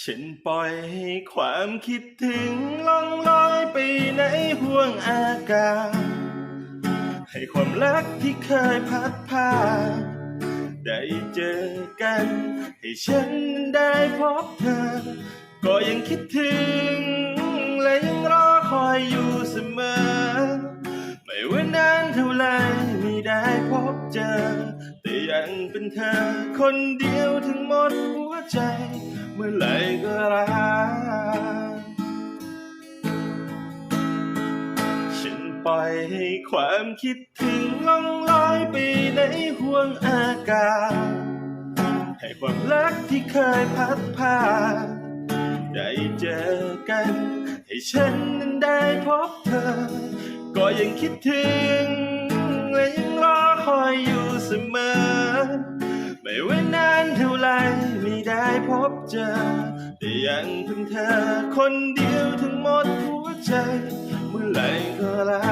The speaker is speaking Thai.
ฉันปล่อยให้ความคิดถึงล่องลอยไปในห่วงอากาศ ให้ความรักที่เคยพัดพาได้เจอกัน ให้ฉันได้พบเธอ ก็ยังคิดถึง และยังรอคอยอยู่เสมอ ไม่ว่านานเท่าไรไม่ได้พบเจอ แต่ยังเป็นเธอคนเดียวทั้งหมดหัวใจ ไหรก็รักฉันปล่อยให้ความคิดถึงล่องลอยไปในห่วงอากาศ ให้ความรักที่เคยพัดพาได้เจอกัน ให้ฉันนั้นได้พบเธอ ก็ยังคิดถึงและยังรอคอยอยู่เสมอ ไม่ว่านาน พบเจอ แต่ยังเพิ่งเธอคนเดียวทั้งหมดหัวใจ เมื่อไหร่ก็แล้ว